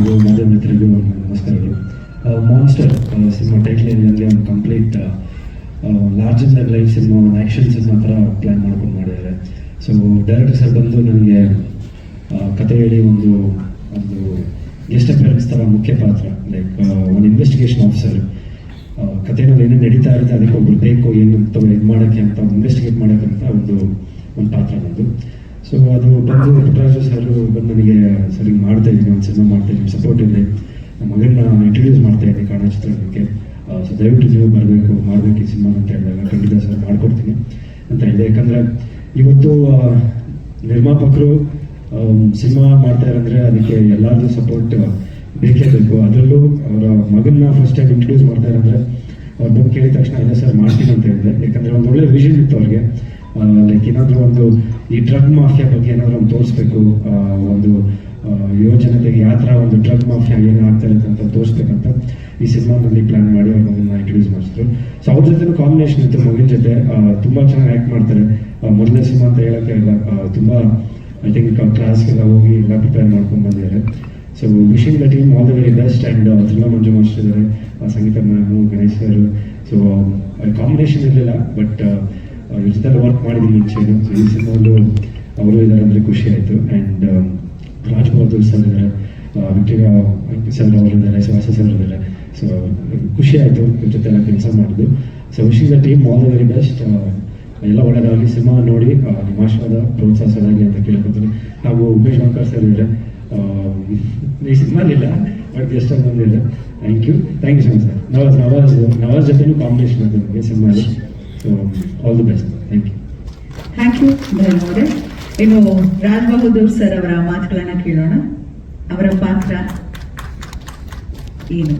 ಹಾಗೂ ಮಾಧ್ಯಮ ಮಿತ್ರರಿಗೂ ನಮಸ್ಕಾರಗಳು ಮಾನ್ಸ್ಟರ್ ಸಿನಿಮಾ ಟೈಟ್ಲ್ ನನಗೆ ಒಂದು complete larger than life cinema, ಒಂದು ಆ್ಯಕ್ಷನ್ ಸಿನಿಮಾ ಥರ ಪ್ಲ್ಯಾನ್ ಮಾಡ್ಕೊಂಡು ಮಾಡಿದ್ದಾರೆ. ಸೊ ಡೈರೆಕ್ಟರ್ ಸರ್ ಬಂದು ನನಗೆ ಕತೆ ಹೇಳಿ ಒಂದು ಒಂದು ಗೆಸ್ಟ್ ಅಪಿಯರೆನ್ಸ್ ಥರ ಮುಖ್ಯ ಪಾತ್ರ ಲೈಕ್ ಒಂದು ಇನ್ವೆಸ್ಟಿಗೇಷನ್ ಆಫೀಸರ್ ಕಥೆನಲ್ಲಿ ಏನೇನು ನಡೀತಾ ಇರುತ್ತೆ, ಅದಕ್ಕೆ ಒಬ್ರು ಬೇಕು, ಏನು ಇದು ಮಾಡೋಕ್ಕೆ ಅಂತ ಇನ್ವೆಸ್ಟಿಗೇಟ್ ಮಾಡೋಕ್ಕಂತ ಒಂದು ಒಂದು ಪಾತ್ರ ಬಂದು. ಸೊ ಅದು ಬಂದು ಪುಟ್ಟರಾಜು ಸರ್ ಬಂದು ನನಗೆ ಇದ್ದೀನಿ ಮಾಡ್ತಾ ಇದ್ದೀನಿ. ಸಪೋರ್ಟ್ ಇದೆ ನಮ್ಮ ಮಗನ ಇಂಟ್ರೊಡ್ಯೂಸ್ ಮಾಡ್ತಾ ಇದ್ದೀನಿ ಕನ್ನಡ ಚಿತ್ರರಂಗಕ್ಕೆ ಸೊ ದಯವಿಟ್ಟು ನೀವು ಬರಬೇಕು ಮಾಡಬೇಕು ಈ ಸಿನಿಮಾ ಅಂತ ಹೇಳಿದಾಗ ಖಂಡಿತ ಸರ್ ಮಾಡ್ಕೊಡ್ತೀನಿ. ಅಂತ ಹೇಳಿದೆ ಯಾಕಂದರೆ ಇವತ್ತು ನಿರ್ಮಾಪಕರು ಸಿನಿಮಾ ಮಾಡ್ತಾ ಇರಂದ್ರೆ ಅದಕ್ಕೆ ಎಲ್ಲರದು ಸಪೋರ್ಟ್ ಬೇಕೇ ಬೇಕು. ಅದರಲ್ಲೂ ಅವರ ಮಗನ್ನ ಫಸ್ಟ್ ಟೈಮ್ ಇಂಟ್ರೊಡ್ಯೂಸ್ ಮಾಡ್ತಾ ಇರಂದ್ರೆ ಅವ್ರ ಬಂದು ಕೇಳಿದ ತಕ್ಷಣ, ಇಲ್ಲ ಸರ್, ಮಾಡ್ತೀನಿ ಅಂತ ಹೇಳಿದೆ. ಯಾಕಂದ್ರೆ ಒಂದು ಒಳ್ಳೆ ವಿಷನ್ ಇತ್ತು ಅವ್ರಿಗೆ. ಲೈಕ್ ಏನಾದರೂ ಒಂದು ಈ ಡ್ರಗ್ ಮಾಫಿಯಾ ಬಗ್ಗೆ ಏನಾದರೂ ಒಂದು ತೋರಿಸ್ಬೇಕು ಒಂದು ಯುವ ಜನತೆಗೆ ಯಾವ ಥರ ಒಂದು ಡ್ರಗ್ ಮಾಫಿಯಾ ಏನು ಆಗ್ತಾ ಇರುತ್ತೆ ಅಂತ ತೋರಿಸ್ಬೇಕಂತ ಈ ಸಿನಿಮಾನಲ್ಲಿ ಪ್ಲಾನ್ ಮಾಡಿ ಅವ್ರು ಮಗನ ಇಂಟ್ರೊಡ್ಯೂಸ್ ಮಾಡಿಸಿದ್ರು. ಸೊ ಅವ್ರ ಜೊತೆ ಕಾಂಬಿನೇಷನ್ ಇತ್ತು. ಮಗಿನ ಜೊತೆ ತುಂಬ ಚೆನ್ನಾಗಿ ಆ್ಯಕ್ಟ್ ಮಾಡ್ತಾರೆ. ಮೊದಲನೇ ಸಿನಿಮಾ ಅಂತ ಹೇಳಕ್ಕೆ ಇಲ್ಲ. ತುಂಬ ಐ ಥಿಂಕ್ ಕ್ಲಾಸ್ಗೆಲ್ಲ ಹೋಗಿ ಎಲ್ಲ ಪ್ರಿಪೇರ್ ಮಾಡ್ಕೊಂಡು ಬಂದಿದ್ದಾರೆ. So wishing the team all the very best and Dhruva Manju master ಇದ್ದಾರೆ Sangeetha ma'am, Ganesh sir so combination ಇರಲಿಲ್ಲ ಬಟ್ ಇವ್ರ ಜೊತೆ ವರ್ಕ್ ಮಾಡಿದ್ದೀನಿ ಮುಂಚೆನು. ಸೊ ಈ ಸಿನಿಮಾಲು ಅವರು ಇದ್ದಾರೆ ಅಂದರೆ ಖುಷಿ ಆಯಿತು. ಆ್ಯಂಡ್ ರಾಜ್ ಬಹದ್ದೂರ್ ಸರ್ ಇದ್ದಾರೆ ವಿಕ್ಟೋರಿಯಾ ಸರ್ ಅವರು ಇದ್ದಾರೆ ಸುಹಾಸ ಸರ್ ಸೊ ಖುಷಿ ಆಯಿತು ನಿಮ್ಮ ಜೊತೆ ಎಲ್ಲ ಕೆಲಸ ಮಾಡಿದ್ದು. So wishing the team all the very best ಎಲ್ಲ ಒಳ್ಳೆಯದಾಗಲಿ ಸಿನಿಮಾ ನೋಡಿ ನಿಮ್ಮ ಆಶೀರ್ವಾದ ಪ್ರೋತ್ಸಾಹಿಸೋದಾಗಲಿ ಅಂತ ಕೇಳ್ಕೊತೀನಿ. ಹಾಗೂ ಉಮೇಶ್ ಶಂಕರ್ ಸರ್ ಇದ್ದಾರೆ. ಈ ಸಿನಿಮಾಲಿಲ್ಲ ಬಟ್ ಎಷ್ಟೋ ಬಂದಿಲ್ಲ thank you thank you so much sir Nawaz Nawaz Nawaz ಜೊತೆನೂ ಕಾಂಬಿನೇಷನ್ ಅದು ನಮಗೆ ಸಿನಿಮಾಲಿ. So all the best thank you thank you ಧನ್ಯವಾದ ಇನ್ನು ರಾಜ್ ಬಹದ್ದೂರ್ ಸರ್ ಅವರ ಮಾತುಗಳನ್ನ ಕೇಳೋಣ. ಅವರ ಪಾತ್ರ ಏನು?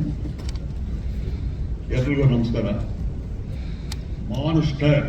ಎಲ್ರಿಗೂ ನಮಸ್ಕಾರ. ಮಾನ್ಸ್ಟರ್